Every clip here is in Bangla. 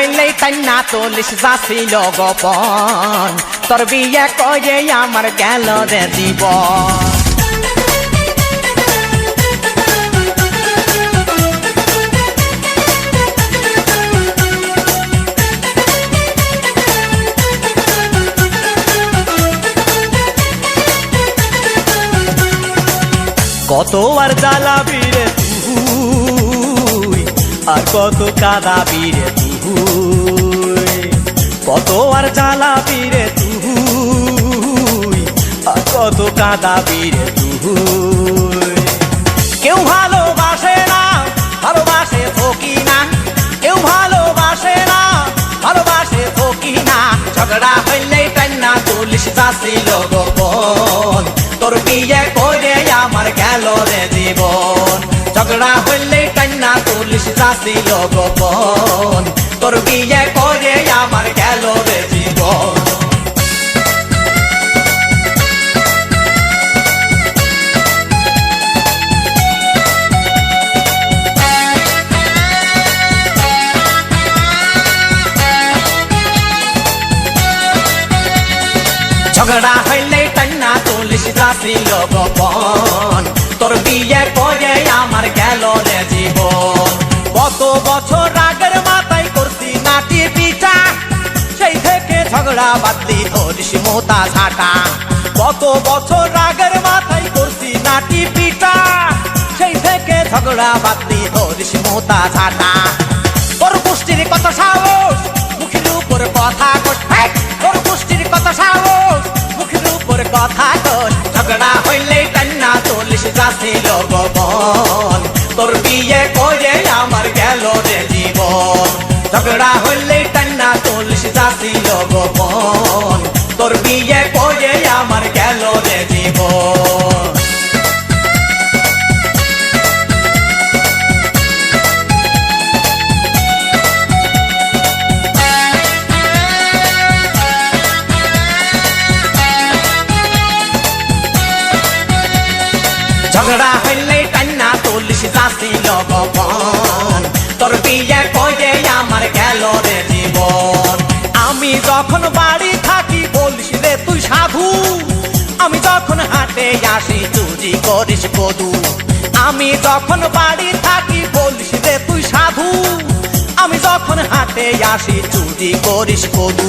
হইলেই টান্না তুলিস যাছিল গোপন তোর বিয়ে করে আমার গেল রে জীবন। কত আর জ্বালাবি রে তুই, আর কত কাদাবি রে তুই। কত আর জ্বালাবি রে তুই, আর কত কাদাবি রে তুই। কেউ ভালোবাসে না, ভালোবাসে ফকি না? কেউ ভালোবাসে না, ভালোবাসে ফকি না? ঝগড়া হইলে টান্না তুলিস চাষিল গোপন তোর বিয়ে করে আমার গেল রে জীবন। ঝগড়া হইলে টান্না তুলিস চাষিল গোপন তোর বিয়ে করে আমার গেল রে জীবন। ঝগড়া হইলে টান্না তুলিস যাছিল গোপন তোর বিয়ে করে আমার গেল রে জীবন। কত বছর থেকে বাতলি ধরিস মোতা ঝাঁটা। কত বছর রাগের মাথায় করছি নাটি পিটা। সেই থেকে ঝগড়া বাদলি ধরিস মোতা ঝাঁটা। তোর গোষ্ঠীর কত সাহস কান্না চল্লিশ যাচ্ছিল গোপন তোর বিয়ে করে আমার গেল রে জীবন। ঝগড়া হইলে কান্না তুলিস যাচ্ছিল গোপন তোর বিয়ে করে আমার গেল রে জীবন। আমি যখন বাড়ি থাকি বলিস রে তুই সাধু। আমি যখন হাটে আসি চুরি করিস কদু। আমি যখন বাড়ি থাকি বলিস রে তুই সাধু। আমি যখন হাটে আসি চুরি করিস কদু।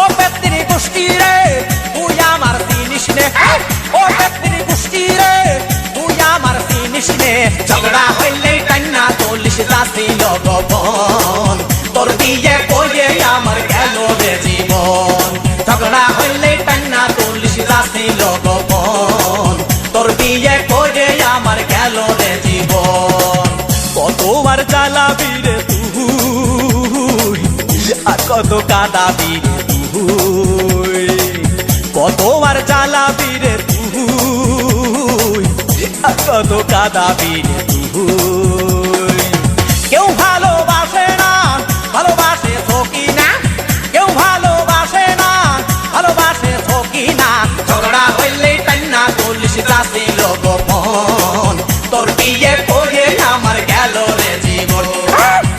ও ব্যক্তির গোষ্ঠী রে, তুই আমার জিনিস নে। ও ব্যক্তির গোষ্ঠী রে, তুই আমার জিনিস নে। ঝগড়া হইলে গোপন তোর বিয়ে করে আমার গেল রে জীবন? ঝগড়া হইলে কান্না চল্লিশ যাচ্ছিল গোপন তোর বিয়ে করে আমার গেল রে জীবন? কত আর জ্বালাবি রে তুই? আর কত কাদাবি তুই? কত আর জ্বালাবি রে তুই? আর কত কাদাবি তুই? কেউ গোপন তোর বিয়ে করে আমার গেল রে জীবন।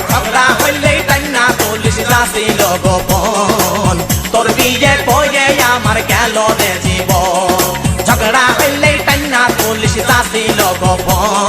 খবরা হইলে টান্না চল্লিশ যাচ্ছিল গোপন। তোর বিয়ে করে আমার গেল রে জীবন। ঝগড়া হইলে টান্না চল্লিশ যাচ্ছিল গোপন।